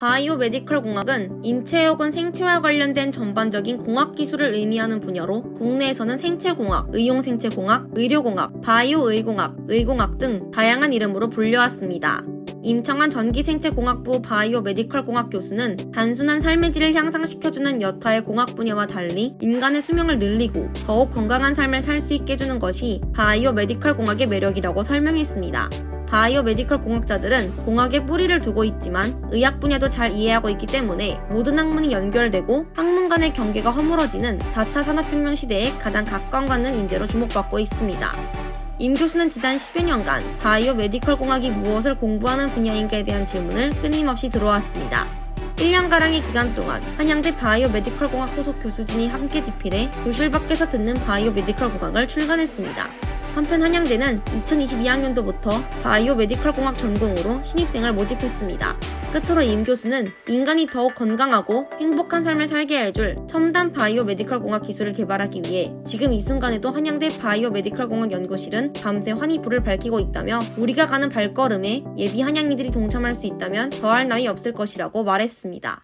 바이오 메디컬 공학은 인체 혹은 생체와 관련된 전반적인 공학 기술을 의미하는 분야로 국내에서는 생체공학, 의용생체공학, 의료공학, 바이오 의공학, 의공학 등 다양한 이름으로 불려왔습니다. 임청한 전기생체공학부 바이오 메디컬 공학 교수는 단순한 삶의 질을 향상시켜주는 여타의 공학 분야와 달리 인간의 수명을 늘리고 더욱 건강한 삶을 살 수 있게 해주는 것이 바이오 메디컬 공학의 매력이라고 설명했습니다. 바이오 메디컬 공학자들은 공학에 뿌리를 두고 있지만 의학 분야도 잘 이해하고 있기 때문에 모든 학문이 연결되고 학문 간의 경계가 허물어지는 4차 산업혁명 시대에 가장 각광받는 인재로 주목받고 있습니다. 임 교수는 지난 10여 년간 바이오 메디컬 공학이 무엇을 공부하는 분야인가에 대한 질문을 끊임없이 들어왔습니다. 1년가량의 기간 동안 한양대 바이오 메디컬 공학 소속 교수진이 함께 집필해 교실 밖에서 듣는 바이오 메디컬 공학을 출간했습니다. 한편 한양대는 2022학년도부터 바이오 메디컬 공학 전공으로 신입생을 모집했습니다. 끝으로 임 교수는 인간이 더욱 건강하고 행복한 삶을 살게 해줄 첨단 바이오 메디컬 공학 기술을 개발하기 위해 지금 이 순간에도 한양대 바이오 메디컬 공학 연구실은 밤새 환희불을 밝히고 있다며 우리가 가는 발걸음에 예비 한양이들이 동참할 수 있다면 더할 나위 없을 것이라고 말했습니다.